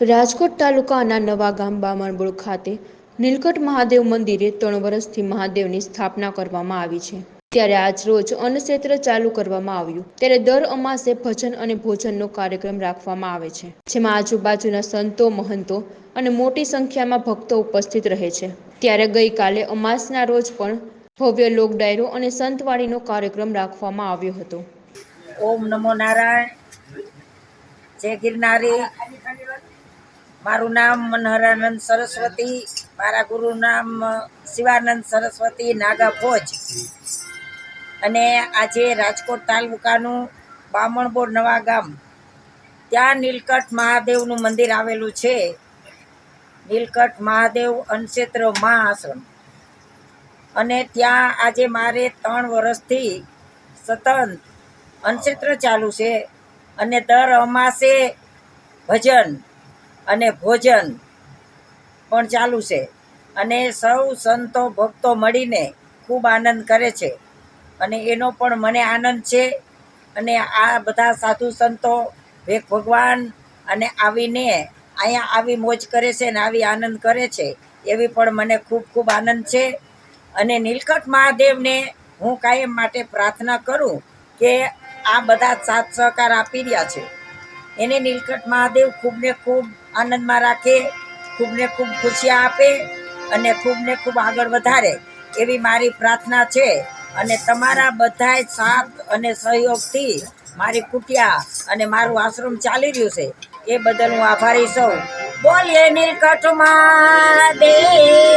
રાજકોટ તાલુકાના નવા ગામ બામણબોળ ખાતે નીલકંઠ મહાદેવ મંદિરે ત્રણ વર્ષથી મહાદેવની સ્થાપના કરવામાં આવી છે. ત્યારે આજ રોજ અન્નક્ષેત્ર ચાલુ કરવામાં આવ્યું. ત્યારે દર અમાસે ભજન અને ભોજનનો કાર્યક્રમ રાખવામાં આવે છે. જેમાં આજુબાજુના સંતો, મહંતો અને મોટી સંખ્યામાં ભક્તો ઉપસ્થિત રહે છે. ત્યારે ગઈકાલે અમાસના રોજ પણ ભવ્ય લોક ડાયરો અને સંતવાણીનો કાર્યક્રમ રાખવામાં આવ્યો હતો. ઓમ નમો નારાયણ. જય ગિરનારી. મારું નામ મનહરાનંદ સરસ્વતી, મારા ગુરુ નામ શિવાનંદ સરસ્વતી, નાગા ભોજ. અને આજે રાજકોટ તાલુકાનું બામણબોર નવા ગામ. ત્યાં નીલકંઠ મહાદેવનું મંદિર આવેલું છે. નીલકંઠ મહાદેવ અનક્ષેત્ર મહાઆશ્રમ. અને ત્યાં આજે મારે ત્રણ વર્ષથી સતત અનક્ષેત્ર ચાલુ છે. અને દર અમાસે ભજન અને ભોજન પણ ચાલુ છે. અને સૌ સંતો ભક્તો મળીને ખૂબ આનંદ કરે છે. અને એનો પણ મને આનંદ છે. અને આ બધા સાધુ સંતો ભેગ ભગવાન અને આવીને અહીંયા આવી મોજ કરે છે ને આવી આનંદ કરે છે, એવી પણ મને ખૂબ ખૂબ આનંદ છે. અને નીલકંઠ મહાદેવને હું કાયમ માટે પ્રાર્થના કરું કે આ બધા સાથ સહકાર આપી રહ્યા છે. એને નીલકંઠ મહાદેવ ખૂબને ખૂબ આનંદમાં રાખે, ખૂબને ખૂબ ખુશિયા આપે અને ખૂબને ખૂબ આગળ વધારે. એવી મારી પ્રાર્થના છે અને તમારા બધાય સાથ અને સહયોગથી મારી કુટિયા અને મારું આશ્રમ ચાલી રહ્યું છે. એ બદલ હું આભારી સૌ બોલીએ, નીલકંઠ મહાદેવની